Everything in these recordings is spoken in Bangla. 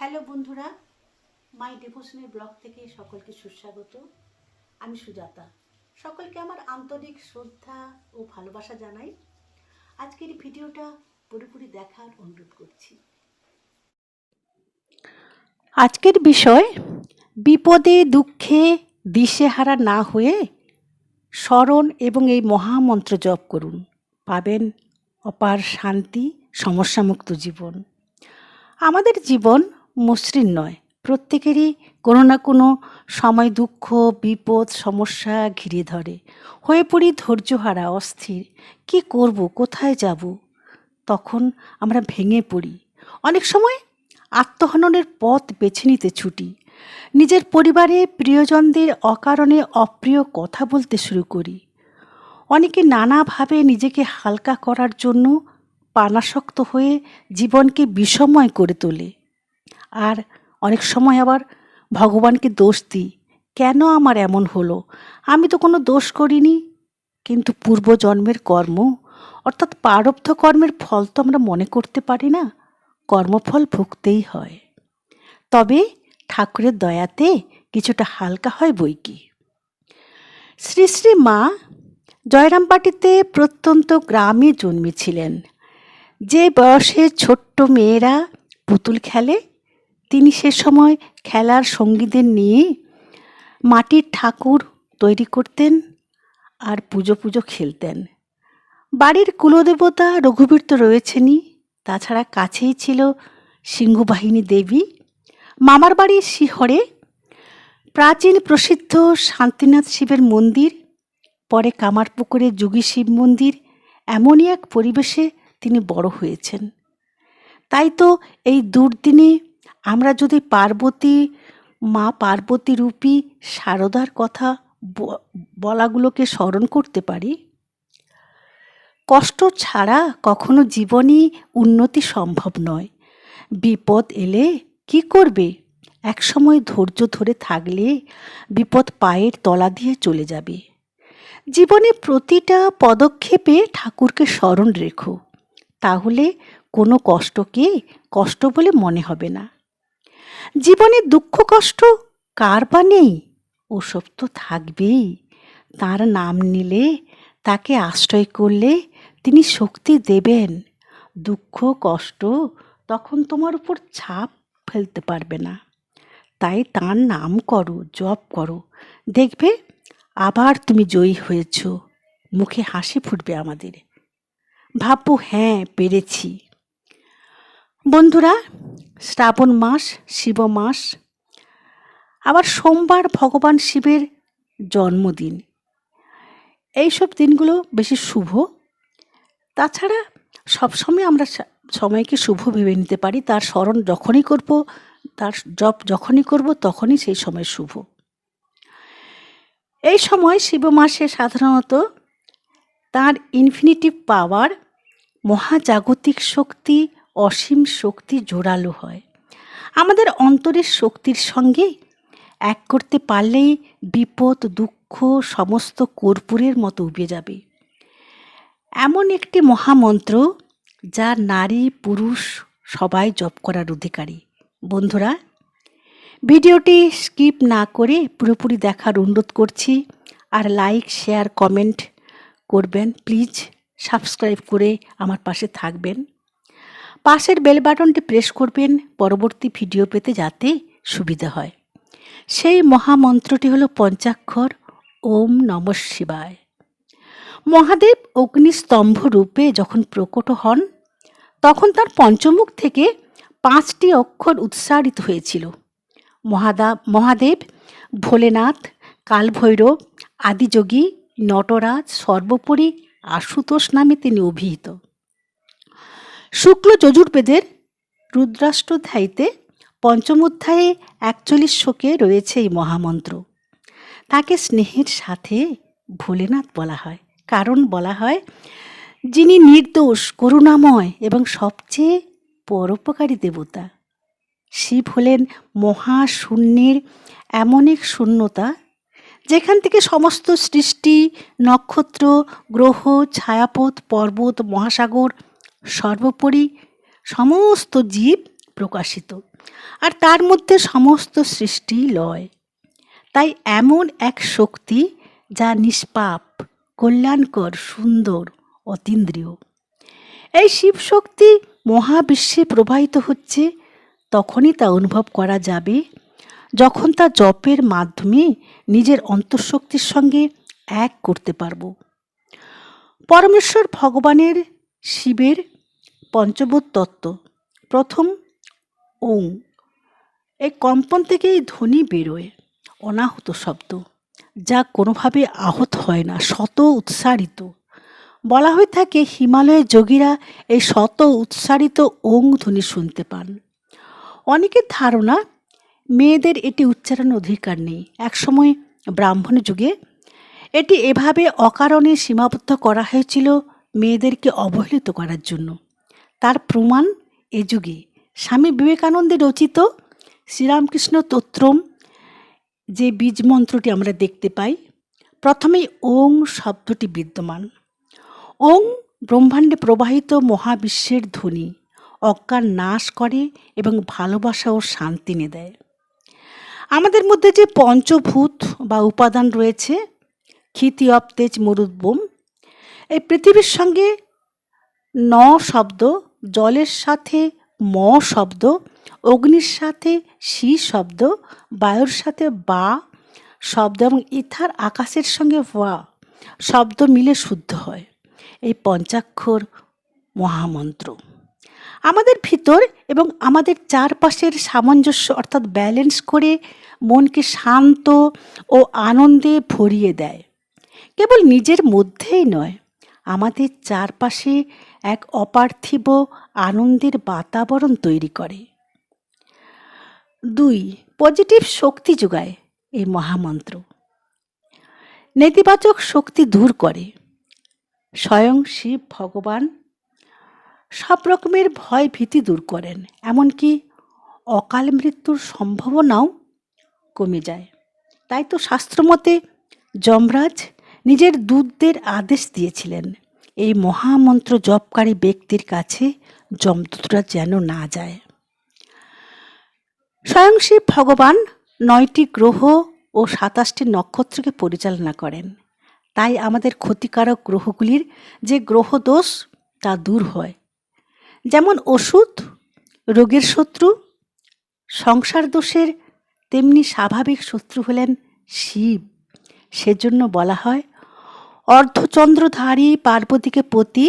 হ্যালো বন্ধুরা, মাই ডিভোশনের ব্লগ থেকে সকলকে সুস্বাগত। আমি সুজাতা। সকলকে আমার আন্তরিক শ্রদ্ধা ও ভালোবাসা জানাই। আজকের ভিডিওটা পুরোপুরি দেখার অনুরোধ করছি। আজকের বিষয়, বিপদে, দুঃখে, দিশেহারা না হয়ে স্মরণ এবং এই মহামন্ত্র জপ করুন। পাবেন অপার শান্তি, সমস্যামুক্ত জীবন। আমাদের জীবন মসৃণ নয়। প্রত্যেকেরই কোনো না কোনো সময় দুঃখ, বিপদ, সমস্যা ঘিরে ধরে। হয়ে পড়ি ধৈর্যহারা অস্থির। কি করব? কোথায় যাব? তখন আমরা ভেঙে পড়ি। অনেক সময় আত্মহননের পথ বেছে নিতে ছুটি। নিজের পরিবারে প্রিয়জনদের অকারণে অপ্রিয় কথা বলতে শুরু করি। অনেকে নানাভাবে নিজেকে হালকা করার জন্য পানাসক্ত হয়ে জীবনকে বিষময় করে তোলে। আর অনেক সময় আবার ভগবানকে দোষ দিই। কেন আমার এমন হলো? আমি তো কোনো দোষ করিনি। কিন্তু পূর্বজন্মের কর্ম, অর্থাৎ প্রারব্ধ কর্মের ফল তো আমরা মনে করতে পারি না, কর্মফল ভুগতেই হয়। তবে ঠাকুরের দয়াতে কিছুটা হালকা হয় বই কি। শ্রী শ্রী মা জয়রামবাটিতে প্রত্যন্ত গ্রামে জন্মেছিলেন। যে বয়সে ছোট্ট মেয়েরা পুতুল খেলে তিনি সে সময় খেলার সঙ্গীদের নিয়ে মাটির ঠাকুর তৈরি করতেন আর পুজো পুজো খেলতেন। বাড়ির কুলদেবতা রঘুবীর তো রয়েছেনই। তাছাড়া কাছেই ছিল সিংহবাহিনী দেবী। মামার বাড়ি শিহরে প্রাচীন প্রসিদ্ধ শান্তিনাথ শিবের মন্দির, পরে কামারপুকুরে যোগী শিব মন্দির, এমনই এক পরিবেশে তিনি বড় হয়েছেন। তাই তো এই দুর্দিনে আমরা যদি পার্বতী, মা পার্বতী রূপী শারদার কথা বলাগুলোকে স্মরণ করতে পারি? কষ্ট ছাড়া কখনো জীবনে উন্নতি সম্ভব নয়। বিপদ এলে কি করবে? একসময় ধৈর্য ধরে থাকলে বিপদ পায়ের তলা দিয়ে চলে যাবে। জীবনে প্রতিটা পদক্ষেপে ঠাকুরকে স্মরণ রেখো। তাহলে কোনো কষ্টকে কষ্ট বলে মনে হবে না। জীবনে দুঃখ, কষ্ট কার বা নেই ওসব তো থাকবেই। তার নাম নিলে, তাকে আশ্রয় করলে তিনি শক্তি দেবেন। দুঃখ, কষ্ট তখন তোমার উপর ছাপ ফেলতে পারবে না। তাই তার নাম করো, জপ করো। দেখবে, আবার তুমি জয়ী হয়েছ। মুখে হাসি ফুটবে আমাদের। ভাববো হ্যাঁ পেরেছি। বন্ধুরা শ্রাবণ মাস, শিব মাস। আবার সোমবার ভগবান শিবের জন্মদিন। এইসব দিনগুলো বেশি শুভ। তাছাড়া সবসময় আমরা সময়কে শুভ ভেবে নিতে পারি। তার স্মরণ যখনই করব, তার জপ যখনই করব, তখনই সেই সময় শুভ। এই সময় শিব মাসে সাধারণত তার ইনফিনিটিভ পাওয়ার মহাজাগতিক শক্তি অসীম শক্তি জোরালো হয়। আমাদের অন্তরের শক্তির সঙ্গে এক করতে পারলেই বিপদ, দুঃখ, সমস্ত কর্পূরের মতো উবে যাবে। এমন একটি মহামন্ত্র যা নারী, পুরুষ সবাই জপ করার অধিকারী। বন্ধুরা, ভিডিওটি স্কিপ না করে পুরোপুরি দেখার অনুরোধ করছি আর লাইক, শেয়ার, কমেন্ট করবেন। প্লিজ সাবস্ক্রাইব করে আমার পাশে থাকবেন। পাশের বেল বাটনটি প্রেস করবেন, পরবর্তী ভিডিও পেতে যাতে সুবিধা হয়। সেই মহামন্ত্রটি হলো পঞ্চাক্ষর, ওম নম শিবায়। মহাদেব অগ্নিস্তম্ভ রূপে যখন প্রকট হন, তখন তার পঞ্চমুখ থেকে পাঁচটি অক্ষর উৎসারিত হয়েছিল। মহাদা, মহাদেব, ভোলেনাথ, কালভৈরব, আদিযোগী, নটরাজ, সর্বোপরি আশুতোষ নামে তিনি অভিহিত। শুক্ল যজুর্বেদের রুদ্রাষ্ট্রধ্যায়ীতে পঞ্চম অধ্যায়ে একচল্লিশ শোকে রয়েছে এই মহামন্ত্র। তাকে স্নেহের সাথে ভোলেনাথ বলা হয়। কারণ বলা হয়, যিনি নির্দোষ, করুণাময় এবং সবচেয়ে পরোপকারী দেবতা, শিব হলেন মহাশূন্যের এমন এক শূন্যতা, যেখান থেকে সমস্ত সৃষ্টি, নক্ষত্র, গ্রহ, ছায়াপথ, পর্বত, মহাসাগর সর্বোপরি সমস্ত জীব প্রকাশিত। আর তার মধ্যে সমস্ত সৃষ্টি লয়। তাই এমন এক শক্তি যা নিষ্পাপ, কল্যাণকর, সুন্দর, অতীন্দ্রিয়। এই শিব শক্তি মহাবিশ্বে প্রবাহিত হচ্ছে, তখনই তা অনুভব করা যাবে যখন তা জপের মাধ্যমে নিজের অন্তঃশক্তির সঙ্গে এক করতে পারব। পরমেশ্বর ভগবানের শিবের পঞ্চবোধ তত্ত্ব। প্রথম ওং এই কম্পন থেকেই ধ্বনি বেরোয়, অনাহত শব্দ, যা কোনোভাবে আহত হয় না, শত উৎসারিত বলা হয়ে থাকে, হিমালয়ের যোগীরা এই শত উৎসারিত ওং ধ্বনি শুনতে পান। অনেকের ধারণা, মেয়েদের এটি উচ্চারণ অধিকার নেই। একসময় ব্রাহ্মণ যুগে এটি এভাবে অকারণে সীমাবদ্ধ করা হয়েছিল মেয়েদেরকে অবহেলিত করার জন্য। তার প্রমাণ এ যুগে। স্বামী বিবেকানন্দের রচিত শ্রীরামকৃষ্ণ তত্রম যে বীজ মন্ত্রটি আমরা দেখতে পাই, প্রথমেই ওং শব্দটি বিদ্যমান। ওং ব্রহ্মাণ্ডে প্রবাহিত মহাবিশ্বের ধ্বনি, অজ্ঞান নাশ করে এবং ভালোবাসা ও শান্তি এনে দেয়। আমাদের মধ্যে যে পঞ্চভূত বা উপাদান রয়েছে ক্ষিতি অপ তেজ মরুদ্বোম এই পৃথিবীর সঙ্গে ন শব্দ, জলের সাথে ম শব্দ, অগ্নির সাথে শি শব্দ, বায়ুর সাথে বা শব্দ এবং ইথার আকাশের সঙ্গে ওয়া শব্দ মিলে শুদ্ধ হয়। এই পঞ্চাক্ষর মহামন্ত্র। আমাদের ভিতর এবং আমাদের চারপাশের সামঞ্জস্য অর্থাৎ ব্যালেন্স করে মনকে শান্ত ও আনন্দে ভরিয়ে দেয়। কেবল নিজের মধ্যেই নয় আমাদের চারপাশে এক অপার্থিব আনন্দের বাতাবরণ তৈরি করে। দুই, পজিটিভ শক্তি যোগায় এই মহামন্ত্র। নেতিবাচক শক্তি দূর করে। স্বয়ং শিব ভগবান সব রকমের ভয় ভীতি দূর করেন, এমনকি অকাল মৃত্যুর সম্ভাবনাও কমে যায়। তাই তো শাস্ত্রমতে যমরাজ নিজের দূতদের আদেশ দিয়েছিলেন। এই মহামন্ত্র জপকারী ব্যক্তির কাছে যমদূতরা যেন না যায়। স্বয়ং শিব ভগবান নয়টি গ্রহ ও সাতাশটি নক্ষত্রকে পরিচালনা করেন। তাই আমাদের ক্ষতিকারক গ্রহগুলির যে গ্রহদোষ তা দূর হয়। যেমন ওষুধ, রোগের শত্রু, সংসার দোষের, তেমনি স্বাভাবিক শত্রু হলেন শিব। সেজন্য বলা হয় অর্ধচন্দ্রধারী পার্বতীকে পতি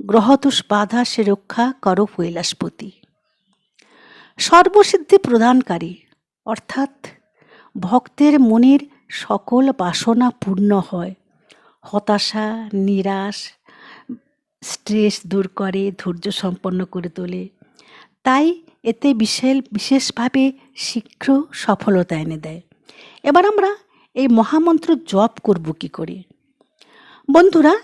গ্রহদোষ বাধা সে রক্ষা করো কৈলাসপতি। সর্বসিদ্ধি প্রদানকারী, অর্থাৎ ভক্তের মনের সকল বাসনা পূর্ণ হয়। হতাশা, নিরাশ, স্ট্রেস দূর করে, ধৈর্য সম্পন্ন করে তোলে। তাই এতে বিশেষ বিশেষভাবে শীঘ্র সফলতা এনে দেয়। এবার আমরা এই মহামন্ত্র জপ করব কি করে? বন্ধুরা,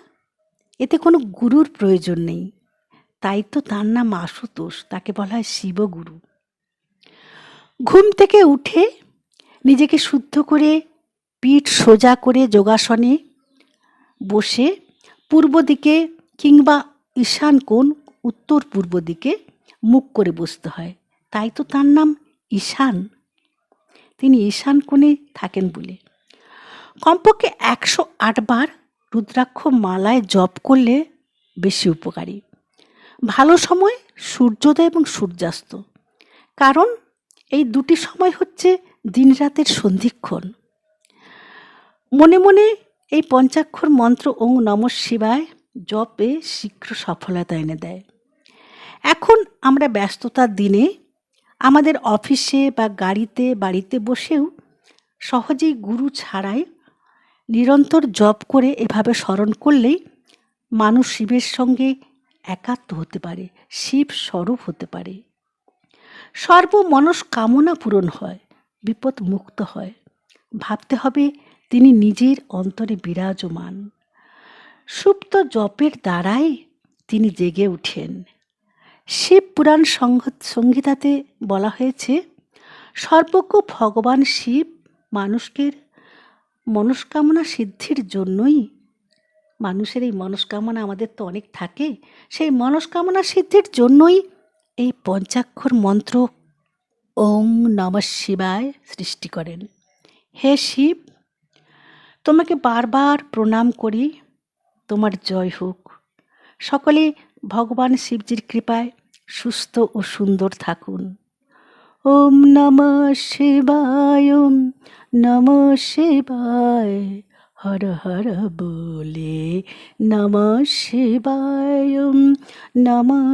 এতে কোনো গুরুর প্রয়োজন নেই। তাই তো তার নাম আশুতোষ, তাকে বলা হয় শিবগুরু। ঘুম থেকে উঠে নিজেকে শুদ্ধ করে, পিঠ সোজা করে যোগাসনে বসে পূর্ব দিকে কিংবা ঈশান কোণ উত্তর পূর্ব দিকে মুখ করে বসতে হয়। তাই তো তার নাম ঈশান। তিনি ঈশান কোণে থাকেন বলে। কমপক্ষে একশো আটবার রুদ্রাক্ষ মালায় জপ করলে বেশি উপকারী। ভালো সময় সূর্যোদয় এবং সূর্যাস্ত। কারণ এই দুটি সময় হচ্ছে দিন রাতের সন্ধিক্ষণ। মনে মনে এই পঞ্চাক্ষর মন্ত্র ওং নম শিবায় জপে শীঘ্র সফলতা এনে দেয়। এখন আমরা ব্যস্ততার দিনে আমাদের অফিসে বা গাড়িতে, বাড়িতে বসেও সহজেই গুরু ছাড়াই নিরন্তর জপ করে এভাবে স্মরণ করলেই মানুষ শিবের সঙ্গে একাত্ম হতে পারে, শিব স্বরূপ হতে পারে। সর্বমনস্কামনা পূরণ হয়, বিপদ মুক্ত হয়। ভাবতে হবে তিনি নিজের অন্তরে বিরাজমান। সুপ্ত জপের দ্বারাই তিনি জেগে উঠেন। শিব পুরাণ সংহিতাতে বলা হয়েছে, সর্বজ্ঞ ভগবান শিব মানুষকে মনস্কামনা সিদ্ধির জন্যই মানুষের এই মনস্কামনা আমাদের তো অনেক থাকে। সেই মনস্কামনা সিদ্ধির জন্যই এই পঞ্চাক্ষর মন্ত্র ওং নমঃ শিবায় সৃষ্টি করেন। হে শিব, তোমাকে বারবার প্রণাম করি, তোমার জয় হোক। সকলে ভগবান শিবজির কৃপায় সুস্থ ও সুন্দর থাকুন। ওম নম শিবায় ওম নম শিবায়। হর হর বলে নম শিবায় ওম নমঃ